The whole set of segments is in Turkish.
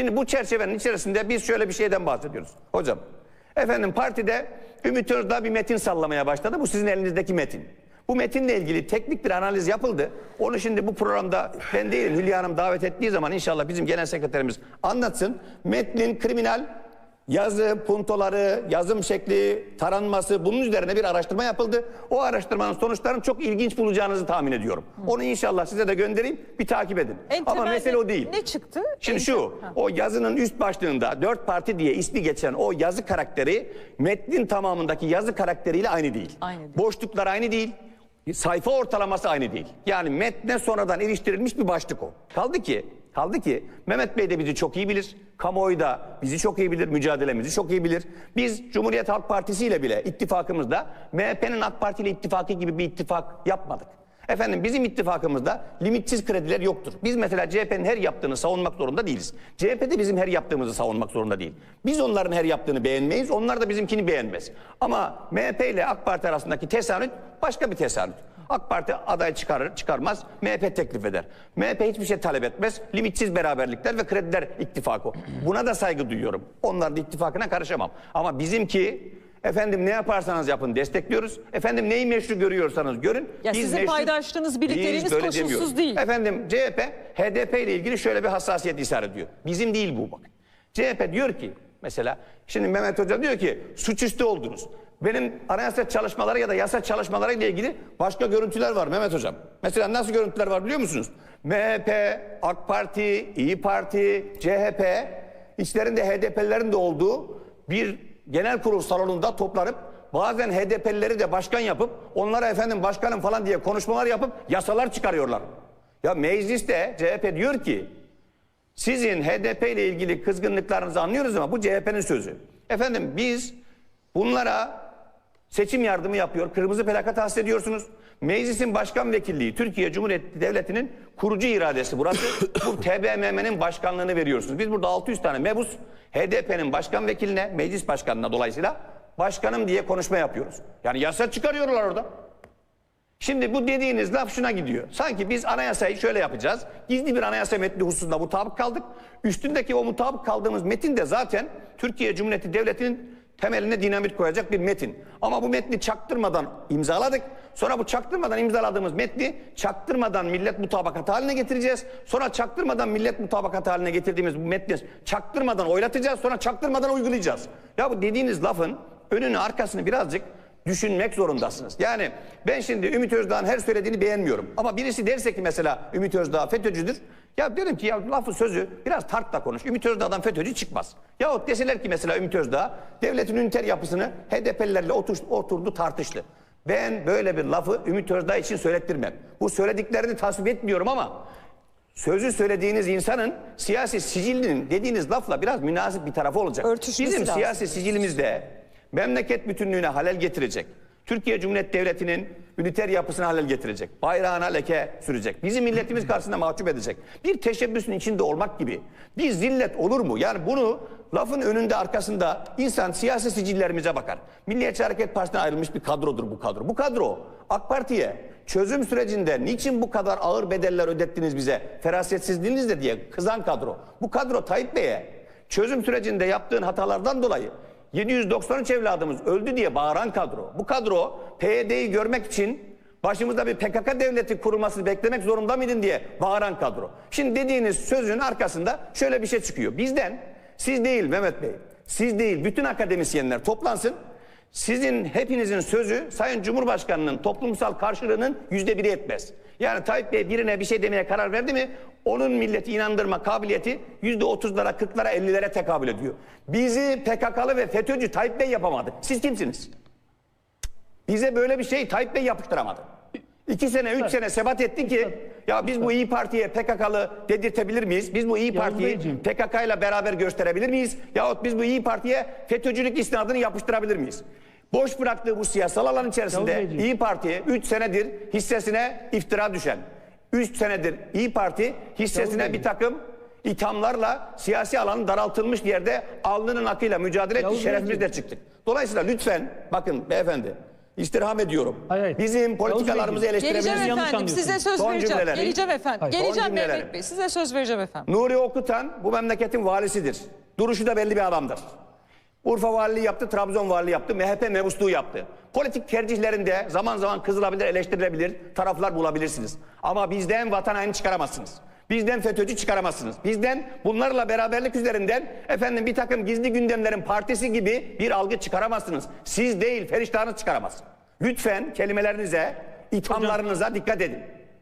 Şimdi bu çerçevenin içerisinde biz şöyle bir şeyden bahsediyoruz. Hocam, efendim partide Ümit Özdağ bir metin sallamaya başladı. Bu sizin elinizdeki metin. Bu metinle ilgili teknik bir analiz yapıldı. Onu şimdi bu programda ben değilim Hülya Hanım davet ettiği zaman inşallah bizim genel sekreterimiz anlatsın. Metnin kriminal yazı, puntoları, yazım şekli, taranması bunun üzerine bir araştırma yapıldı. O araştırmanın sonuçlarını çok ilginç bulacağınızı tahmin ediyorum. Onu inşallah size de göndereyim. Bir takip edin. En Ama mesele o değil. Ne çıktı? Şimdi En- şu, Ha. o yazının üst başlığında dört parti diye ismi geçen o yazı karakteri metnin tamamındaki yazı karakteriyle aynı değil. Aynı değil. Boşluklar aynı değil. Sayfa ortalaması aynı değil. Yani metne sonradan iliştirilmiş bir başlık o. Kaldı ki, kaldı ki Mehmet Bey de bizi çok iyi bilir. Kamuoyu da bizi çok iyi bilir, mücadelemizi çok iyi bilir. Biz Cumhuriyet Halk Partisi ile bile ittifakımızda MHP'nin AK Parti ile ittifakı gibi bir ittifak yapmadık. Efendim bizim ittifakımızda limitsiz krediler yoktur. Biz mesela CHP'nin her yaptığını savunmak zorunda değiliz. CHP de bizim her yaptığımızı savunmak zorunda değil. Biz onların her yaptığını beğenmeyiz, onlar da bizimkini beğenmez. Ama MHP ile AK Parti arasındaki tesanüt başka bir tesanüt. AK Parti aday çıkarır, çıkarmaz, MHP teklif eder. MHP hiçbir şey talep etmez, limitsiz beraberlikler ve krediler ittifakı. Buna da saygı duyuyorum. Onların ittifakına karışamam. Ama bizimki Efendim ne yaparsanız yapın destekliyoruz. Efendim neyi meşru görüyorsanız görün. Ya sizin paydaşlığınız, birlikteliğiniz Biz böyle koşulsuz demiyoruz. değil. Efendim CHP HDP ile ilgili şöyle bir hassasiyet ishar ediyor. Bizim değil bu bak. CHP diyor ki mesela şimdi Mehmet Hoca diyor ki suçüstü oldunuz. Benim anayasa çalışmaları ya da yasa çalışmaları ile ilgili başka görüntüler var Mehmet Hocam. Mesela nasıl görüntüler var biliyor musunuz? MHP, AK Parti, İyi Parti, CHP içlerinde HDP'lilerin de olduğu bir genel kurul salonunda toplanıp bazen HDP'lileri de başkan yapıp onlara efendim başkanım falan diye konuşmalar yapıp yasalar çıkarıyorlar. Ya mecliste CHP diyor ki sizin HDP ile ilgili kızgınlıklarınızı anlıyoruz ama bu CHP'nin sözü. Efendim biz bunlara seçim yardımı yapıyor. Kırmızı plaka tahsis ediyorsunuz. Meclisin başkan vekilliği Türkiye Cumhuriyeti Devleti'nin kurucu iradesi burası. Bu TBMM'nin başkanlığını veriyorsunuz. Biz burada 600 tane mebus HDP'nin başkan vekiline, meclis başkanına dolayısıyla başkanım diye konuşma yapıyoruz. Yani yasa çıkarıyorlar orada. Şimdi bu dediğiniz laf şuna gidiyor. Sanki biz anayasayı şöyle yapacağız. Gizli bir anayasa metni hususunda mutabık kaldık. Üstündeki o mutabık kaldığımız metin de zaten Türkiye Cumhuriyeti Devleti'nin temeline dinamit koyacak bir metin. Ama bu metni çaktırmadan imzaladık. Sonra bu çaktırmadan imzaladığımız metni çaktırmadan millet mutabakat haline getireceğiz. Sonra çaktırmadan millet mutabakat haline getirdiğimiz bu metni çaktırmadan oylatacağız. Sonra çaktırmadan uygulayacağız. Ya bu dediğiniz lafın önünü arkasını birazcık düşünmek zorundasınız. Yani ben şimdi Ümit Özdağ'ın her söylediğini beğenmiyorum. Ama birisi derse ki mesela Ümit Özdağ FETÖ'cüdür. Ya derim ki ya lafı sözü biraz tartla konuş. Ümit Özdağ'dan FETÖ'cü çıkmaz. Yahut deseler ki mesela Ümit Özdağ devletin üniter yapısını HDP'lilerle otur- oturdu tartıştı. Ben böyle bir lafı Ümit Özdağ için söylettirmem. Bu söylediklerini tasvip etmiyorum ama sözü söylediğiniz insanın siyasi sicilinin dediğiniz lafla biraz münasip bir tarafı olacak. Örtüşmesi Bizim lazım. siyasi sicilimizde memleket bütünlüğüne halel getirecek. Türkiye Cumhuriyeti Devleti'nin üniter yapısına halel getirecek. Bayrağına leke sürecek. Bizi milletimiz karşısında mahcup edecek. Bir teşebbüsün içinde olmak gibi. Bir zillet olur mu? Yani bunu lafın önünde arkasında insan siyasi sicillerimize bakar. Milliyetçi Hareket Partisi'ne ayrılmış bir kadrodur bu kadro. Bu kadro AK Parti'ye çözüm sürecinde niçin bu kadar ağır bedeller ödettiniz bize ferasetsizliğinizle diye kızan kadro. Bu kadro Tayyip Bey'e çözüm sürecinde yaptığın hatalardan dolayı 793 evladımız öldü diye bağıran kadro. Bu kadro PYD'yi görmek için başımızda bir PKK devleti kurulmasını beklemek zorunda mıydın diye bağıran kadro. Şimdi dediğiniz sözün arkasında şöyle bir şey çıkıyor. Bizden siz değil Mehmet Bey, siz değil bütün akademisyenler toplansın. Sizin hepinizin sözü Sayın Cumhurbaşkanı'nın toplumsal karşılığının yüzde biri etmez. Yani Tayyip Bey birine bir şey demeye karar verdi mi onun milleti inandırma kabiliyeti yüzde otuzlara, kırklara, ellilere tekabül ediyor. Bizi PKK'lı ve FETÖ'cü Tayyip Bey yapamadı. Siz kimsiniz? Bize böyle bir şey Tayyip Bey yapıştıramadı. İki sene, üç sene sebat etti ki ya biz bu İyi Parti'ye PKK'lı dedirtebilir miyiz? Biz bu İyi Parti'yi. PKK ile beraber gösterebilir miyiz? Yahut biz bu İyi Parti'ye FETÖ'cülük isnadını yapıştırabilir miyiz? Boş bıraktığı bu siyasal alan içerisinde. İyi Parti 3 senedir hissesine iftira düşen, 3 senedir İyi Parti hissesine bir takım ithamlarla siyasi alanın daraltılmış yerde alnının akıyla mücadele etti. Yavuz Şerefimizle Beyciğim. çıktık. Dolayısıyla lütfen bakın beyefendi istirham ediyorum. Hayır, hayır. Bizim politikalarımızı Geleceğim eleştirebilirsiniz. yanlış efendim. Size söz Son vereceğim. cümleleri. Geleceğim efendim. Hayır. Son Geleceğim cümleleri. Mehmet Bey. Size söz vereceğim efendim. Nuri Okutan bu memleketin valisidir. Duruşu da belli bir adamdır. Urfa valiliği yaptı, Trabzon valiliği yaptı, MHP mebusluğu yaptı. Politik tercihlerinde zaman zaman kızılabilir, eleştirilebilir taraflar bulabilirsiniz. Ama bizden vatan haini çıkaramazsınız. Bizden FETÖ'cü çıkaramazsınız. Bizden bunlarla beraberlik üzerinden efendim bir takım gizli gündemlerin partisi gibi bir algı çıkaramazsınız. Siz değil, feriştahınız çıkaramaz. Lütfen kelimelerinize, ithamlarınıza dikkat edin.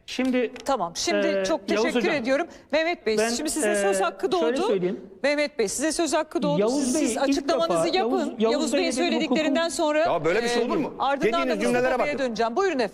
Şimdi Tamam. Şimdi Ee, çok Yavuz teşekkür Hocam, ediyorum. Mehmet Bey ben, şimdi size ee, söz hakkı şöyle doğdu. söyleyeyim. Mehmet Bey size söz hakkı doğdu. Yavuz siz, Bey siz ilk açıklamanızı defa- yapın. Yavuz- Yavuz, Yavuz Bey'in Bey'in söylediklerinden hukukun- sonra Ya böyle bir şey olur mu? Ardından Dediğiniz da cümlelere Mustafa Bey'e bakın. döneceğim. Buyurun efendim.